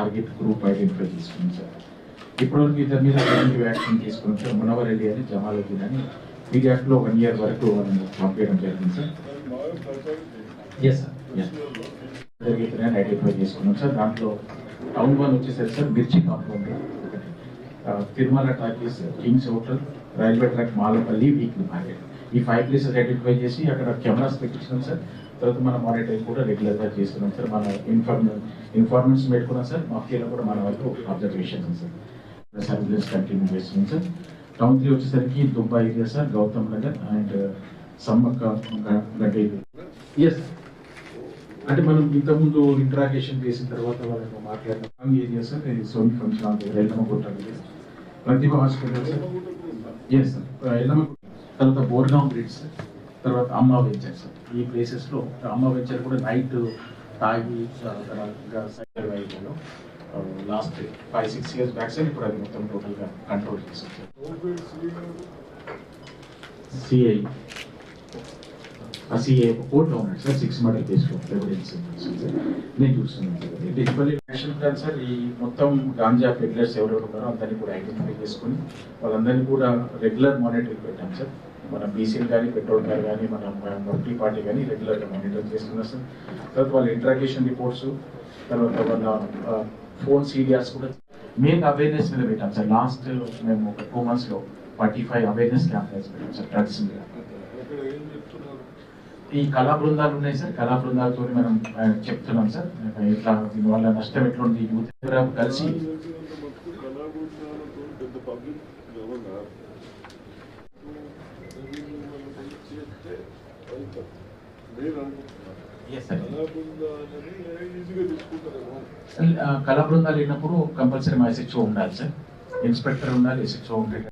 Target group identify చేసుకున్నాం sir ఇప్పటివరకు ఇద్దరి మీద ప్రివెంటివ్ యాక్షన్ తీసుకున్నాం సార్ మునవరెడ్డి అని జమాలుద్దీన్ అని పీడియాట్లో వన్ ఇయర్ వరకు వాళ్ళని పంపించడం జరిగింది సార్ ఎస్ సార్ ఎస్ జరిగితే ఐడెంటిఫై చేసుకున్నాం సార్ దాంట్లో టౌన్ వన్ వచ్చేసరికి sir Mirchi compound Tirumala talkies kings hotel railway track Malapalli weekly market. ఈ ఫైవ్ ప్లేసెస్ ఐడెంటిఫై చేసి అక్కడ కెమెరాస్ పెట్టించినాం సార్. తర్వాత మన మానిటరింగ్ కూడా రెగ్యులర్గా చేస్తున్నాం సార్. మన ఇన్ఫార్మ్ ఇన్ఫార్మెన్స్ పెట్టుకున్నాం సార్. మాఫియాలో కూడా మన వరకు అబ్జర్వేషన్ సార్. సర్వీసెస్ కంటిన్యూ చేస్తున్నాం సార్. టౌన్ త్రీ వచ్చేసరికి Dubai area sir Gautam Nagar and Sammakka Gaddi yes అంటే మనం ఇంతకుముందు ఇంట్రాగేషన్ చేసిన తర్వాత వాళ్ళని మాట్లాడిన. ఏరియా సార్ సోని ఫంక్షన్ గుట్ట దగ్గర Pratibha hospital sir. Yes sir Yellamma. తర్వాత బోర్గాం బ్రిడ్జ్ తర్వాత అమ్మ వెంచర్ సార్ ఈ ప్లేసెస్లో అమ్మ వెంచర్ కూడా నైట్ తాగి cycle వైపులో last five six years back side ఇప్పుడు అది మొత్తం టోటల్గా కంట్రోల్ చేసి సిఐ ఆ సిఏ కోర్టులో ఉన్నాడు సార్ సిక్స్ మర్డర్ కేసులో ఎవిడెన్స్ నేను చూస్తున్నాను సార్ యాక్షన్ ప్లాన్ సార్ ఈ మొత్తం గాంజా పెడ్లర్స్ ఎవరెవరు ఉన్నారో అందరినీ కూడా ఐడెంటిఫై చేసుకుని వాళ్ళందరినీ కూడా రెగ్యులర్ మానిటరింగ్ పెట్టాం సార్. మన బీసీలు కానీ పెట్రోల్ కార్ కానీ మన మొదటి పార్టీ కానీ రెగ్యులర్గా మానిటర్ చేస్తున్నారు సార్ తర్వాత వాళ్ళ ఇంట్రాగేషన్ రిపోర్ట్స్ తర్వాత వాళ్ళ ఫోన్ సీరియల్స్ కూడా మెయిన్ అవేర్నెస్ మీద పెట్టాం సార్ లాస్ట్ మేము ఒక టూ మంత్స్లో ఫార్టీ ఫైవ్ అవేర్నెస్ క్యాంపెయిన్స్ పెట్టాం సార్ డ్రగ్స్ మీద ఈ కళా బృందాలు ఉన్నాయి సార్ కళా బృందాలతో మనం చెప్తున్నాం సార్ ఇట్లా దీనివల్ల నష్టం ఎట్లుంది? యూత్ కలిసి కళా బృందాలు వెళ్ళినప్పుడు కంపల్సరీ మా ఎస్హెచ్ఓ ఉండాలి సార్ ఇన్స్పెక్టర్ ఉండాలి ఎస్హెచ్ఓ ఉండాలి.